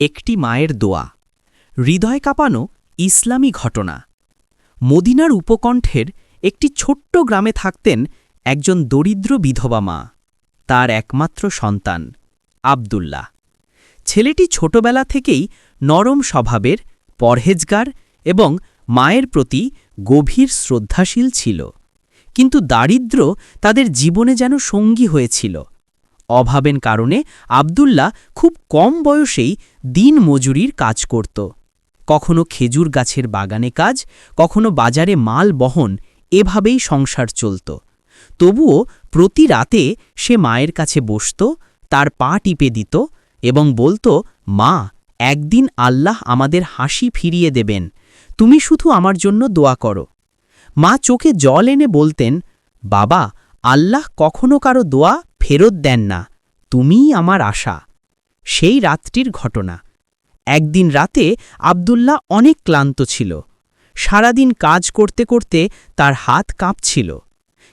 একটি মায়ের দোয়া। হৃদয় কাঁপানো ইসলামী ঘটনা। মদিনার উপকণ্ঠের একটি ছোট্ট গ্রামে থাকতেন একজন দরিদ্র বিধবা মা। তার একমাত্র সন্তান, আবদুল্লাহ। ছেলেটি ছোটবেলা থেকেই নরম স্বভাবের, পরহেজগার এবং মায়ের প্রতি গভীর শ্রদ্ধাশীল ছিল। কিন্তু দারিদ্র্য তাদের জীবনে যেন সঙ্গী হয়েছিল। অভাবেন কারণে আবদুল্লাহ খুব কম বয়সেই দিন মজুরির কাজ করত। কখনো খেজুর গাছের বাগানে কাজ, কখনো বাজারে মাল বহন, এভাবেই সংসার চলত। তবুও প্রতি রাতে সে মায়ের কাছে বসত, তার পা টিপে দিত এবং বলতো, মা, একদিন আল্লাহ আমাদের হাসি ফিরিয়ে দেবেন, তুমি শুধু আমার জন্য দোয়া করো। মা চোখে জল এনে বলতেন, বাবা, আল্লাহ কখনো কারও দোয়া ফেরত দেন না, তুমিই আমার আশা। সেই রাতটির ঘটনা। একদিন রাতে আবদুল্লাহ অনেক ক্লান্ত ছিল। সারাদিন কাজ করতে করতে তার হাত কাঁপছিল।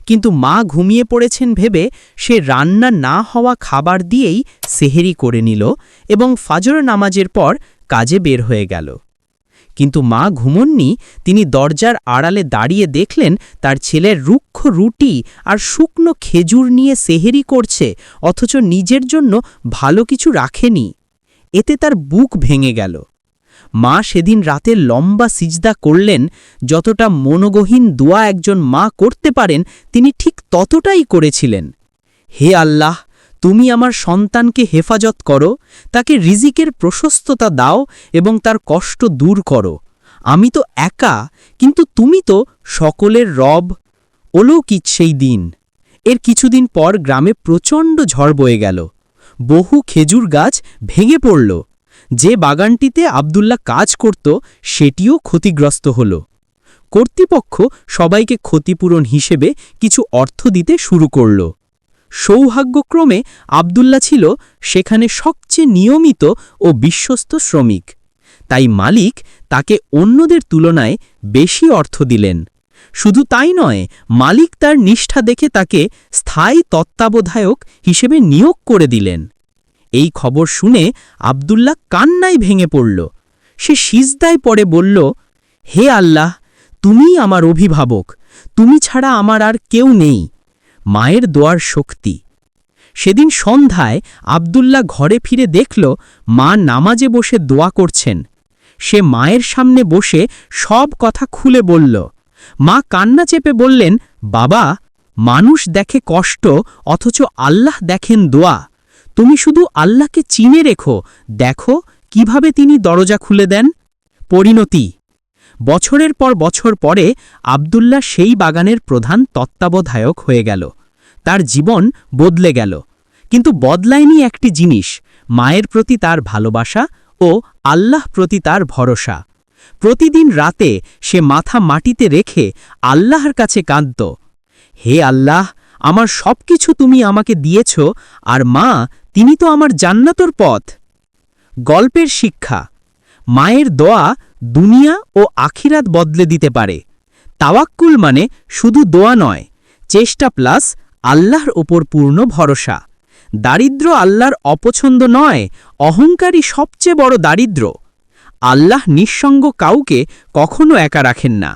কিন্তু মা ঘুমিয়ে পড়েছেন ভেবে সে রান্না না হওয়া খাবার দিয়েই সেহেরি করে নিল এবং ফাজর নামাজের পর কাজে বের হয়ে গেল। কিন্তু মা ঘুমননি, তিনি দরজার আড়ালে দাঁড়িয়ে দেখলেন তার ছেলের রুক্ষ রুটি আর শুকনো খেজুর নিয়ে সেহেরি করছে, অথচ নিজের জন্য ভালো কিছু রাখেনি। এতে তার বুক ভেঙে গেল। মা সেদিন রাতে লম্বা সিজদা করলেন, যতটা মনোগহীন দোয়া একজন মা করতে পারেন, তিনি ঠিক ততটাই করেছিলেন। হে আল্লাহ তুমি আমার সন্তানকে হেফাজত করো, তাকে রিজিকের প্রশস্ততা দাও এবং তার কষ্ট দূর করো। আমি তো একা, কিন্তু তুমি তো সকলের রব। অলৌকিক সেই দিন। এর কিছুদিন পর গ্রামে প্রচণ্ড ঝড় বয়ে গেল। বহু খেজুর গাছ ভেঙে পড়ল। যে বাগানটিতে আবদুল্লাহ কাজ করত, সেটিও ক্ষতিগ্রস্ত হল। কর্তৃপক্ষ সবাইকে ক্ষতিপূরণ হিসেবে কিছু অর্থ দিতে শুরু করল। সৌভাগ্যক্রমে আবদুল্লা ছিল সেখানে সবচেয়ে নিয়মিত ও বিশ্বস্ত শ্রমিক। তাই মালিক তাকে অন্যদের তুলনায় বেশি অর্থ দিলেন। শুধু তাই নয়, মালিক তার নিষ্ঠা দেখে তাকে স্থায়ী তত্ত্বাবধায়ক হিসেবে নিয়োগ করে দিলেন। এই খবর শুনে আবদুল্লাহ কান্নায় ভেঙে পড়ল। সে সিজদায় পড়ে বলল, হে আল্লাহ, তুমিই আমার অভিভাবক। তুমি ছাড়া আমার আর কেউ নেই। মায়ের দোয়ার শক্তি। সেদিন সন্ধ্যায় আবদুল্লাহ ঘরে ফিরে দেখল, মা নামাজে বসে দোয়া করছেন। সে মায়ের সামনে বসে সব কথা খুলে বলল। মা কান্না চেপে বললেন, বাবা, মানুষ দেখে কষ্ট, অথচ আল্লাহ দেখেন দোয়া। তুমি শুধু আল্লাহকে চিনে রেখো, দেখো কীভাবে তিনি দরজা খুলে দেন। পরিণতি বছরের পর বছর পরে আবদুল্লাহ সেই বাগানের প্রধান তত্ত্বাবধায়ক হয়ে গেল। তার জীবন বদলে গেল। কিন্তু বদলায়নি একটি জিনিস, মায়ের প্রতি তার ভালোবাসা ও আল্লাহ প্রতি তার ভরসা। প্রতিদিন রাতে সে মাথা মাটিতে রেখে আল্লাহর কাছে কাঁদত। হে আল্লাহ, আমার সব কিছু তুমি আমাকে দিয়েছ, আর মা, তিনি তো আমার জান্নাতর পথ। গল্পের শিক্ষা, মায়ের দোয়া দুনিয়া ও আখিরাত বদলে দিতে পারে। তাওয়াক্কুল মানে শুধু দোয়া নয়, চেষ্টা প্লাস আল্লাহর ওপর পূর্ণ ভরসা। দারিদ্র আল্লাহর অপছন্দ নয় অহংকারী সবচেয়ে বড় দারিদ্র আল্লাহ নিঃসঙ্গ কাউকে কখনো একা রাখেন না।